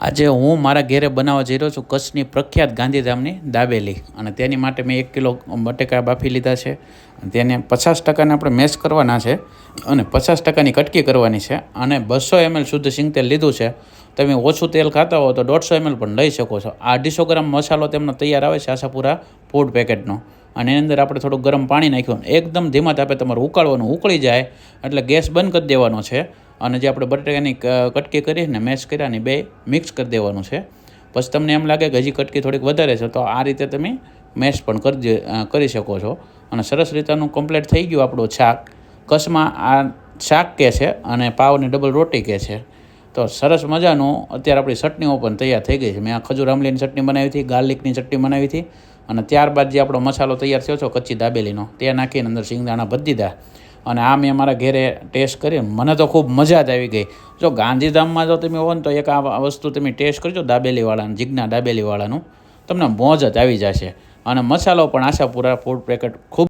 આજે હું મારા ઘેરે બનાવવા જઈ રહ્યો છું કચ્છની પ્રખ્યાત ગાંધીધામની દાબેલી. અને તેની માટે મેં એક કિલો બટેકા બાફી લીધા છે. તેને પચાસ ટકાને આપણે મેશ કરવાના છે. અને પચાસ ટકાની કટકી કરવાની છે. અને બસો એમએલ શુદ્ધ સિંગ તેલ લીધું છે. તમે ઓછું તેલ ખાતા હો તો દોઢસો એમએલ પણ લઈ શકો છો. આ અઢીસો ગ્રામ મસાલો તેમનો તૈયાર આવે છે આશાપુરા ફૂડ પેકેટનો અને એની અંદર આપણે થોડું ગરમ પાણી નાખ્યું. એકદમ ધીમા તાપે તમારે ઉકાળવાનું ઉકળી જાય. એટલે ગેસ બંધ કરી દેવાનો છે. અને જે આપણે બટેકાની કટકી કરી ને મેશ કર્યાની બે મિક્સ કરી દેવાનું છે. પછી તમને એમ લાગે કે હજી કટકી થોડીક વધારે છે, તો આ રીતે તમે મેશ પણ કરી કરી શકો છો. અને સરસ રીતનું કમ્પ્લીટ થઈ ગયું આપણું શાક. કચ્છમાં આ શાક કહે છે અને પાવની ડબલ રોટી કહે છે. તો સરસ મજાનું, અત્યારે આપણી ચટણીઓ પણ તૈયાર થઈ ગઈ છે. મેં આ ખજૂર આમલીની ચટણી બનાવી હતી, ગાર્લિકની ચટણી બનાવી હતી. અને ત્યારબાદ જે આપણો મસાલો તૈયાર થયો છે કચ્ચી દાબેલીનો, તે નાખીને અંદર સિંગદાણા ભરી દીધા. અને આ મેં મારા ઘેરે ટેસ્ટ કરી, મને તો ખૂબ મજા જ આવી ગઈ. જો ગાંધીધામમાં જો તમે હો ને તો એક આ વસ્તુ તમે ટેસ્ટ કરજો દાબેલીવાળાનું, જીજ્ઞા દાબેલીવાળાનું. તમને મોજ જ આવી જશે. અને મસાલો પણ આશાપુરા ફૂડ પેકેટ ખૂબ